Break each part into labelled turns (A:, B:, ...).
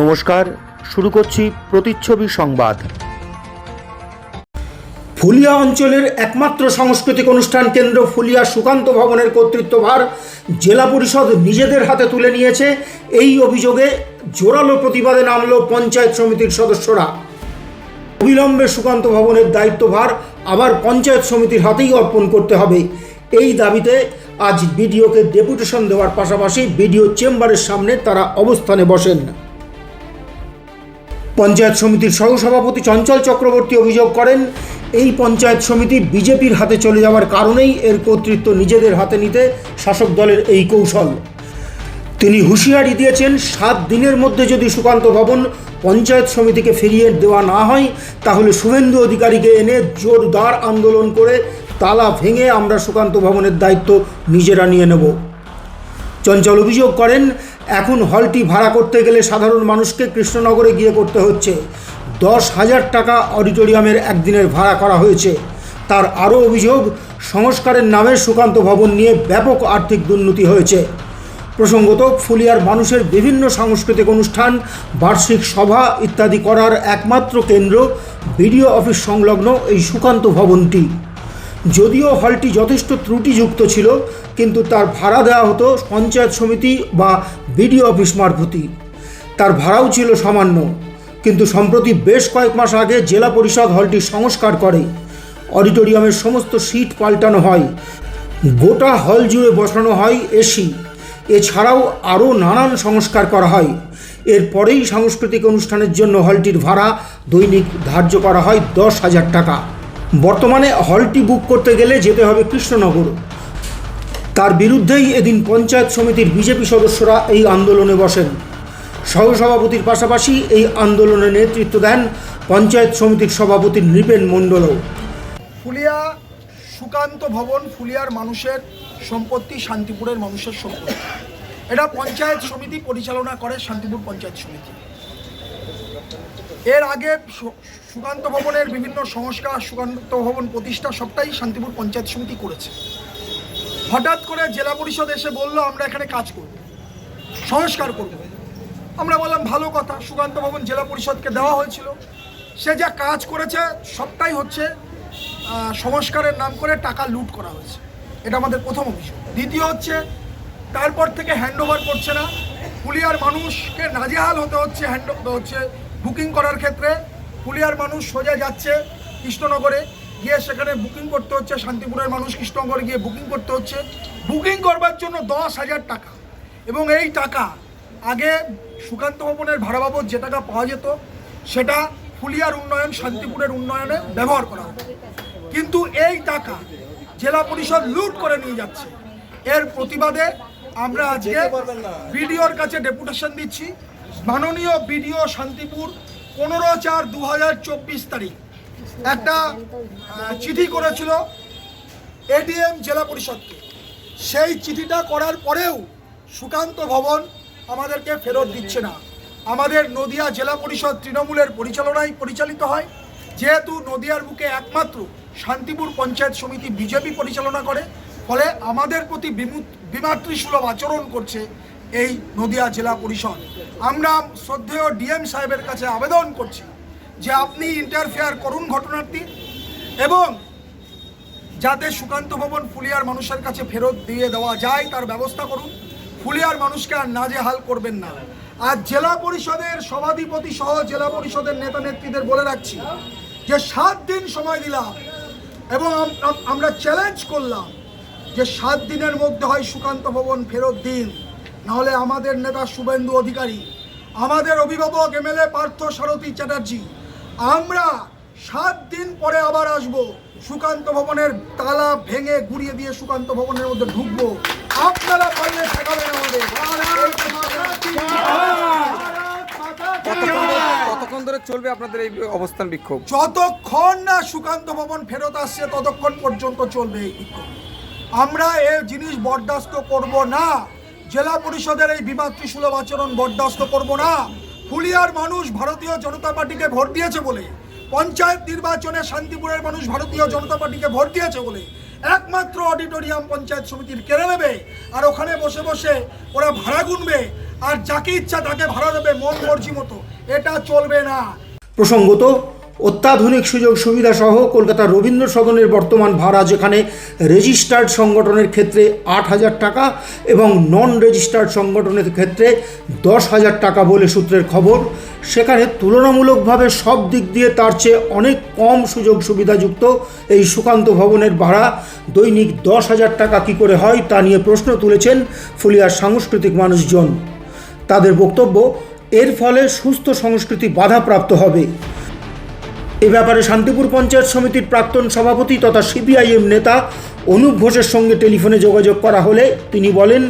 A: নমস্কার, শুরু করছি প্রতিচ্ছবি সংবাদ।
B: ফুলিয়া অঞ্চলের একমাত্র সাংস্কৃতিক অনুষ্ঠান কেন্দ্র ফুলিয়া সুকান্ত ভবনের কর্তৃত্বভার জেলা পরিষদ নিজেদের হাতে তুলে নিয়েছে। এই অভিযোগে জোরালো প্রতিবাদে নামল পঞ্চায়েত সমিতির সদস্যরা। অবিলম্বে সুকান্ত ভবনের দায়িত্বভার আবার পঞ্চায়েত সমিতির হাতেই অর্পণ করতে হবে। এই দাবিতে আজ বিডিওকে ডেপুটেশন দেওয়ার পাশাপাশি বিডিও চেম্বারের সামনে তারা অবস্থানে বসেন। পঞ্চায়েত সমিতির সহসভাপতি চঞ্চল চক্রবর্তী অভিযোগ করেন, এই পঞ্চায়েত সমিতি বিজেপির হাতে চলে যাওয়ার কারণেই এর কর্তৃত্ব নিজেদের হাতে নিতে শাসক দলের এই কৌশল। তিনি হুঁশিয়ারি দিয়েছেন, সাত দিনের মধ্যে যদি সুকান্ত ভবন পঞ্চায়েত সমিতিকে ফিরিয়ে দেওয়া না হয়, তাহলে শুভেন্দু অধিকারীকে এনে জোরদার আন্দোলন করে তালা ভেঙে আমরা সুকান্ত ভবনের দায়িত্ব নিজেরা নিয়ে নেব। চঞ্চল অভিযোগ করেন এখন হলটি ভাড়া করতে গেলে সাধারণ মানুষকে কৃষ্ণনগরে গিয়ে করতে হচ্ছে। দশ হাজার টাকা অডিটোরিয়ামের একদিনের ভাড়া করা হয়েছে। তার আরও অভিযোগ, সংস্কারের নামে সুকান্ত ভবন নিয়ে ব্যাপক আর্থিক দুর্নীতি হয়েছে। প্রসঙ্গত, ফুলিয়ার মানুষের বিভিন্ন সাংস্কৃতিক অনুষ্ঠান, বার্ষিক সভা ইত্যাদি করার একমাত্র কেন্দ্র বিডিও অফিস সংলগ্ন এই সুকান্ত ভবনটি। যদিও হলটি যথেষ্ট ত্রুটিযুক্ত ছিল কিন্তু তার ভাড়া দেওয়া হতো পঞ্চায়েত সমিতি বা বিডিও অফিস মারফতি তার ভাড়াও ছিল সামান্য, কিন্তু সম্প্রতি বেশ কয়েক মাস আগে জেলা পরিষদ হলটি সংস্কার করে। অডিটোরিয়ামের সমস্ত সিট পাল্টানো হয়, গোটা হল জুড়ে বসানো হয় এসি। এছাড়াও আরও নানান সংস্কার করা হয়। এরপরেই সাংস্কৃতিক অনুষ্ঠানের জন্য হলটির ভাড়া দৈনিক ধার্য করা হয় দশ হাজার টাকা। বর্তমানে হলটি বুক করতে গেলে যেতে হবে কৃষ্ণনগর। তার বিরুদ্ধেই এদিন পঞ্চায়েত সমিতির বিজেপি সদস্যরা এই আন্দোলনে বসেন। সহসভাপতির পাশাপাশি এই আন্দোলনে নেতৃত্ব দেন পঞ্চায়েত সমিতির সভাপতি নৃপেন মণ্ডলও।
C: ফুলিয়া সুকান্ত ভবন ফুলিয়ার মানুষের সম্পত্তি শান্তিপুরের মানুষের সম্পত্তি। এটা পঞ্চায়েত সমিতি পরিচালনা করে শান্তিপুর পঞ্চায়েত সমিতি। এর আগে সুকান্ত ভবনের বিভিন্ন সংস্কার, সুকান্ত ভবন প্রতিষ্ঠা সবটাই শান্তিপুর পঞ্চায়েত সমিতি করেছে। হঠাৎ করে জেলা পরিষদ এসে বলল, আমরা এখানে কাজ করব, সংস্কার করব। আমরা বললাম, ভালো কথা, সুকান্ত ভবন জেলা পরিষদকে দেওয়া হয়েছিল। সে যা কাজ করেছে, সবটাই হচ্ছে সংস্কারের নাম করে টাকা লুট করা হয়েছে। এটা আমাদের প্রথম অভিযোগ। দ্বিতীয় হচ্ছে, তারপর থেকে হ্যান্ড ওভার করছে না। পুলিয়ার মানুষকে নাজেহাল হতে হচ্ছে হ্যান্ড হচ্ছে বুকিং করার ক্ষেত্রে। পুলিয়ার মানুষ সোজা যাচ্ছে কৃষ্ণনগরে। গিয়ে সেখানে বুকিং করতে হচ্ছে শান্তিপুরের মানুষ কৃষ্ণনগরে গিয়ে বুকিং করতে হচ্ছে। বুকিং করবার জন্য দশ হাজার টাকা। এবং এই টাকা আগে সুকান্ত ভবনের ভাড়া বাবদ যে টাকা পাওয়া যেত সেটা ফুলিয়ার উন্নয়ন শান্তিপুরের উন্নয়নে ব্যবহার করা হতো। কিন্তু এই টাকা জেলা পরিষদ লুট করে নিয়ে যাচ্ছে। এর প্রতিবাদে আমরা আজকে বিডিওর কাছে ডেপুটেশন দিচ্ছি। মাননীয় বিডিও শান্তিপুর পনেরো চার দু হাজার চব্বিশ তারিখ। একটা চিঠি করেছিল এডিএম জেলা পরিষদকে। সেই চিঠিটা করার পরেও সুকান্ত ভবন আমাদেরকে ফেরত দিচ্ছে না। আমাদের নদিয়া জেলা পরিষদ তৃণমূলের পরিচালনায় পরিচালিত হয়। যেহেতু নদিয়ার বুকে একমাত্র শান্তিপুর পঞ্চায়েত সমিতি বিজেপি পরিচালনা করে, ফলে আমাদের প্রতি বিমু- বিমাতৃসুলভ আচরণ করছে এই নদিয়া জেলা পরিষদ। আমরা শ্রদ্ধেয় ডিএম সাহেবের কাছে আবেদন করছি যে আপনি ইন্টারফেয়ার করুন ঘটনাটি এবং যাতে সুকান্ত ভবন ফুলিয়ার মানুষের কাছে ফেরত দিয়ে দেওয়া যায়, তার ব্যবস্থা করুন। ফুলিয়ার মানুষকে আর নাজেহাল করবেন না। আর জেলা পরিষদের সভাধিপতি সহ জেলা পরিষদের নেতা নেত্রীদের বলে রাখছি যে সাত দিন সময় দিলাম এবং আম- আম- আমরা চ্যালেঞ্জ করলাম যে সাত দিনের মধ্যে হয় সুকান্ত ভবন ফেরত দিন। নাহলে আমাদের নেতা শুভেন্দু অধিকারী, আমাদের অভিভাবক এমএলএ পার্থ সারথী চ্যাটার্জি আমরা সাত দিন পরে আবার আসব। সুকান্ত ভবনের তালা ভেঙে গুড়িয়ে দিয়ে সুকান্ত ভবনের মধ্যে ঢুকবো। আপনারা পারলে ঠেকাবেন আমাদের!
D: কতক্ষণ ধরে চলবে আপনাদের এই অবস্থান বিক্ষোভ?
C: যতক্ষণ না সুকান্ত ভবন ফেরত আসছে ততক্ষণ পর্যন্ত চলবে এই বিক্ষোভ। আমরা এই জিনিস বরদাস্ত করব না। জেলা পরিষদের এই বিমাতৃসুলভ আচরণ বরদাস্ত করব না। ফুলিয়ার মানুষ ভারতীয় জনতা পার্টিকে ভোট দিয়েছে বলে, পঞ্চায়েত নির্বাচনে শান্তিপুরের মানুষ ভারতীয় জনতা পার্টিকে ভোট দিয়েছে বলে একমাত্র অডিটোরিয়াম পঞ্চায়েত সমিতির কেড়ে নেবে আর ওখানে বসে বসে ওরা ভাড়া গুনবে আর যাকে ইচ্ছা তাকে ভাড়া দেবে মন মর্জি মতো। এটা চলবে না।
B: প্রসঙ্গত অত্যাধুনিক সুযোগ সুবিধা সহ কলকাতার রবীন্দ্র সদনের বর্তমান ভাড়া, যেখানে রেজিস্টার্ড সংগঠনের ক্ষেত্রে আট হাজার টাকা এবং নন রেজিস্টার্ড সংগঠনের ক্ষেত্রে দশ হাজার টাকা বলে সূত্রের খবর। সেখানে তুলনামূলকভাবে সব দিক দিয়ে তার চেয়ে অনেক কম সুযোগ সুবিধাযুক্ত এই সুকান্ত ভবনের ভাড়া। দৈনিক দশ হাজার টাকা কী করে হয় তা নিয়ে প্রশ্ন তুলেছেন ফুলিয়ার সাংস্কৃতিক মানুষজন। তাদের বক্তব্য, এর ফলে সুস্থ সংস্কৃতি বাধাপ্রাপ্ত হবে। এ ব্যাপারে শান্তিপুর পঞ্চায়েত সমিতির প্রাক্তন সভাপতি তথা সিপিআইএম নেতা অনুপ ঘোষের সঙ্গে টেলিফোনে যোগাযোগ করা হলে তিনি বলেন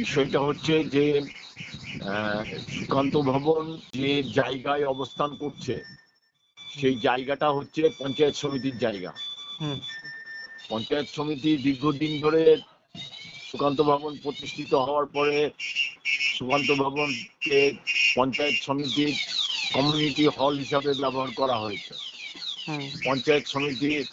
E: বিষয়টা হচ্ছে যে সুকান্ত ভবন যে জায়গায় অবস্থান করছে সেই জায়গাটা হচ্ছে পঞ্চায়েত সমিতির জায়গা। পঞ্চায়েত সমিতি দীর্ঘদিন ধরে সুকান্ত ভবন প্রতিষ্ঠিত হওয়ার পরে সুকান্ত ভবনকে পঞ্চায়েত সমিতির কমিউনিটি হল হিসাবে ব্যবহার করা হয়েছে। পঞ্চায়েত সমিতির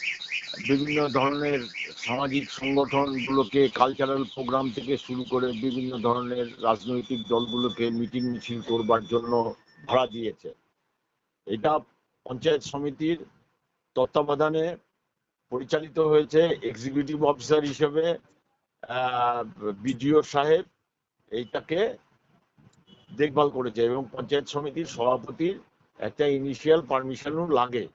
E: বিভিন্ন ধরনের সামাজিক সংগঠনগুলোকে কালচারাল প্রোগ্রাম থেকে শুরু করে বিভিন্ন ধরনের রাজনৈতিক দলগুলোকে মিটিং মিছিল করবার জন্য ভাড়া দিয়েছে। এটা পঞ্চায়েত সমিতির তত্ত্বাবধানে পরিচালিত হয়েছে। এক্সিকিউটিভ অফিসার হিসেবে বিডিও সাহেব এইটাকে দেখভাল করেছে এবং পঞ্চায়েত সমিতির সভাপতির একটা ইনিশিয়াল পারমিশনও লাগে।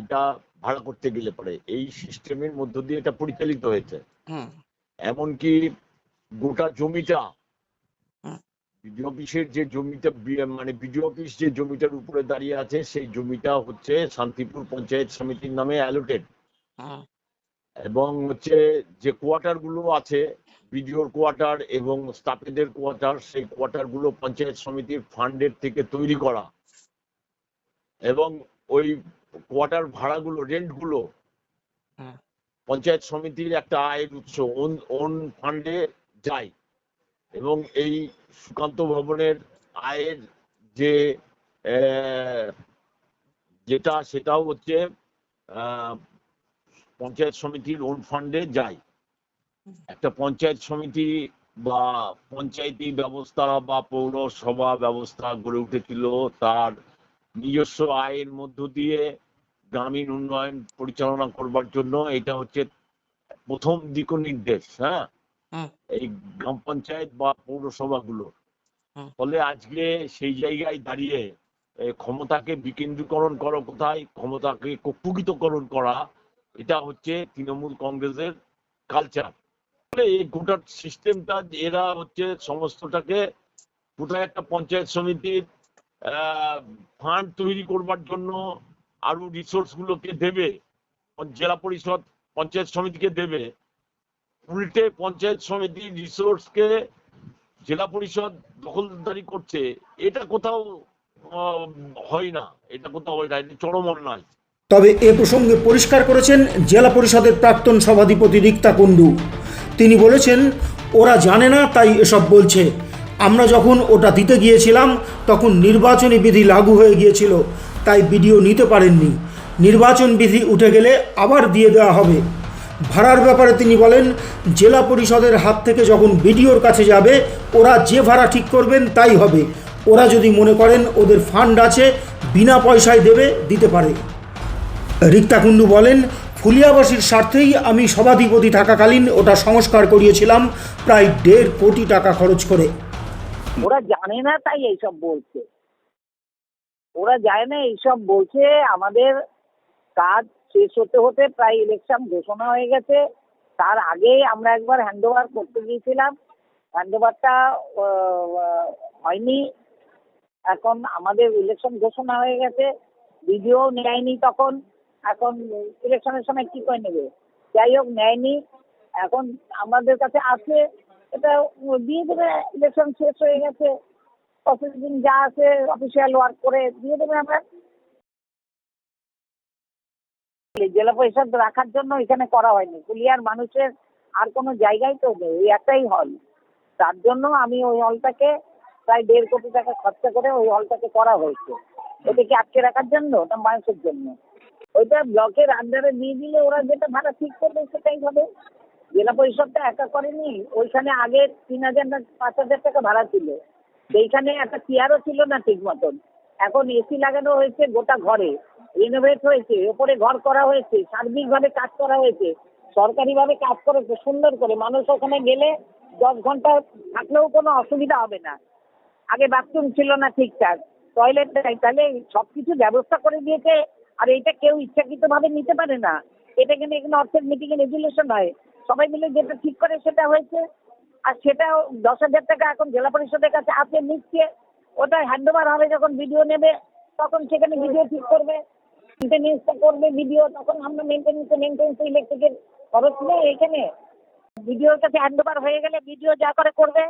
E: এটা ভাড়া করতে গেলে পরে এই সিস্টেমের মধ্য দিয়ে এটা পরিচালিত হয়েছে। এমনকি গোটা জমিটা বিডিও অফিসের যে জমিটা মানে বিডিও অফিস যে জমিটার উপরে দাঁড়িয়ে আছে সেই জমিটা হচ্ছে শান্তিপুর পঞ্চায়েত সমিতির নামে অ্যালোটেড এবং হচ্ছে যে কোয়ার্টারগুলো আছে বিডিওর কোয়ার্টার এবং স্টাফেদের কোয়ার্টার সেই কোয়ার্টারগুলো পঞ্চায়েত সমিতির ফান্ডের থেকে তৈরি করা। এবং ওই কোয়ার্টার ভাড়াগুলো রেন্টগুলো পঞ্চায়েত সমিতির একটা আয়ের উৎস ওন ওন ফান্ডে যায়। এবং এই সুকান্ত ভবনের আয়ের যে যেটা সেটাও হচ্ছে পঞ্চায়েত সমিতির ওন ফান্ডে যায়। একটা পঞ্চায়েত সমিতি বা পঞ্চায়েতি ব্যবস্থা বা পৌরসভা ব্যবস্থা গড়ে উঠেছিল তার নিজস্ব আয়ের মধ্য দিয়ে গ্রামীণ উন্নয়ন পরিচালনা করবার জন্য এটা হচ্ছে প্রথম দিক নির্দেশ হ্যাঁ এই গ্রাম পঞ্চায়েত বা পৌরসভাগুলো। ফলে আজকে সেই জায়গায় দাঁড়িয়ে ক্ষমতাকে বিকেন্দ্রীকরণ করা কোথায়? ক্ষমতাকে কক্ষুগিতকরণ করা এটা হচ্ছে তৃণমূল কংগ্রেসের কালচার। ফলে এই গোটা সিস্টেমটা এরা হচ্ছে সমস্তটাকে গোটা একটা পঞ্চায়েত সমিতির ফান্ড তৈরি করবার জন্য আরও রিসোর্স গুলোকে দেবে জেলা পরিষদ, পঞ্চায়েত সমিতিকে দেবে। উল্টে পঞ্চায়েত সমিতির রিসোর্সকে জেলা পরিষদ দখলদারি করছে, এটা কোথাও হয় না, এটা কোথাও হয় না, এটা চরম অন্যায়
B: তবে এ প্রসঙ্গে পরিষ্কার করেছেন জেলা পরিষদের প্রাক্তন সভাধিপতি রিক্তা কুণ্ডু। তিনি বলেছেন, ওরা জানে না, তাই এসব বলছে। আমরা যখন ওটা দিতে গিয়েছিলাম, তখন নির্বাচনী বিধি লাগু হয়ে গিয়েছিল, তাই বিডিও নিতে পারেননি। নির্বাচন বিধি উঠে গেলে আবার দিয়ে দেওয়া হবে। ভাড়ার ব্যাপারে তিনি বলেন, জেলা পরিষদের হাত থেকে যখন বিডিওর কাছে যাবে, ওরা যে ভাড়া ঠিক করবেন তাই হবে। ওরা যদি মনে করেন ওদের ফান্ড আছে, বিনা পয়সায় দেবে, দিতে পারে। রিক্তা কুণ্ডু বলেন, ফুলিয়াবাসীর স্বার্থেই আমি সভাধিপতি থাকাকালীন ওটা সংস্কার করিয়েছিলাম প্রায় দেড় কোটি টাকা খরচ করে।
F: ওরা জানে না, তাই এইসব বলছে। ওরা জানে না, এইসব বলছে, আমাদের কাজ শেষ হতে হতে প্রায় ইলেকশন ঘোষণা হয়ে গেছে। তার আগে আমরা একবার হ্যান্ড ওভার করতে গিয়েছিলাম। হ্যান্ড ওভারটা হয়নি। এখন আমাদের ইলেকশন ঘোষণা হয়ে গেছে। ভিডিও নেয়নি তখন। এখন ইলেকশনের সময় কি করে নেবে? যাই হোক, নেয়নি। এখন আমাদের কাছে আছে। এটা দিয়ে দেবে ইলেকশন শেষ হয়ে গেছে প্রসেসিং যা আছে অফিসিয়াল ওয়ার্ক করে দিয়ে দেবে আমরা। জেলা পরিষদ রাখার জন্য এখানে করা হয়নি। পুলিয়ার মানুষের আর কোনো জায়গায় তো নেই, ওই একটাই হল। তার জন্য আমি ওই হলটাকে প্রায় দেড় কোটি টাকা খরচা করে ওই হলটাকে করা হয়েছে। ওটাকে আটকে রাখার জন্য না মানুষের জন্য। ওইটা ব্লকের আন্ডারে নিয়ে দিলে ওরা যেটা ভাড়া ঠিক করবে সেটাই হবে। জেলা পরিষদটা একা করেনি, ওইখানে আগে তিন হাজার না পাঁচ হাজার টাকা ভাড়া ছিল। সেইখানে একটা চেয়ারও ছিল না ঠিক মতন। এখন এসি লাগানো হয়েছে গোটা ঘরে রিনোভেট হয়েছে, ওপরে ঘর করা হয়েছে, সার্বিকভাবে কাজ করা হয়েছে, সরকারিভাবে কাজ করেছে, সুন্দর করে। মানুষ ওখানে গেলে দশ ঘণ্টা থাকলেও কোনো অসুবিধা হবে না। আগে বাথরুম ছিল না ঠিকঠাক টয়লেট নেই, তাহলে সবকিছু ব্যবস্থা করে দিয়েছে, আর এটা কেউ ইচ্ছাকৃতভাবে নিতে পারে না। এটা কিন্তু এখানে অর্থের মিটিং এ রেজুলেশন হয়। সবাই মিলে যেটা ঠিক করে সেটা হয়েছে। আর সেটাও দশ হাজার টাকা এখন জেলা পরিষদের কাছে আছে, নিচ্ছে। ওটা হ্যান্ড ওভার হবে যখন ভিডিও নেবে, তখন সেখানে ভিডিও ঠিক করবে। মেনটেনেন্সটা করবে ভিডিও তখন আমরা মেনটেনেন্স মেনটেনেন্স ইলেকট্রিকের খরচ নেই এখানে। ভিডিওর কাছে হ্যান্ড ওভার হয়ে গেলে ভিডিও যা করে করবে,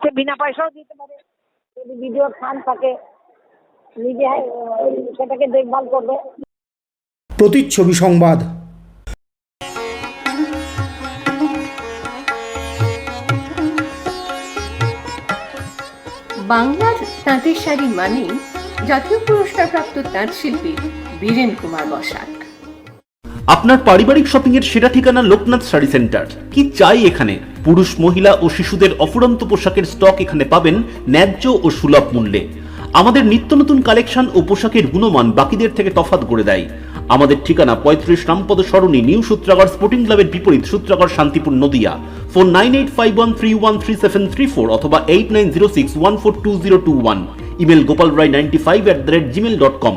F: সে বিনা পয়সাও দিতে পারে। যদি ভিডিওর ফান্ড থাকে, নিজে সেটাকে দেখভাল করবে।
B: প্রতিচ্ছবি সংবাদ।
G: বাংলার তাঁতের শাড়ি মানেই জাতীয় পুরস্কারপ্রাপ্ত তাঁত শিল্পী বীরেন কুমার বসাক।
H: আপনার পারিবারিক শপিং এর সেরা ঠিকানা লোকনাথ শাড়ি সেন্টার। কি চাই এখানে? পুরুষ, মহিলা ও শিশুদের অফুরন্ত পোশাকের স্টক এখানে পাবেন ন্যায্য ও সুলভ মূল্যে। আমাদের নিত্য নতুন কালেকশন ও পোশাকের গুণমান বাকিদের থেকে তফাৎ করে দেয়। আমাদের ঠিকানা পঁয়ত্রিশ রামপদ সরণি, নিউ সূত্রাগড় স্পোর্টিং ক্লাবের বিপরীত Sutragarh, Santipur, Nadia. Phone nine eight five one three one three seven three four অথবা eight nine zero six one four two zero two one. Email Gopal Roy ninety five at the rate Gmail dot com.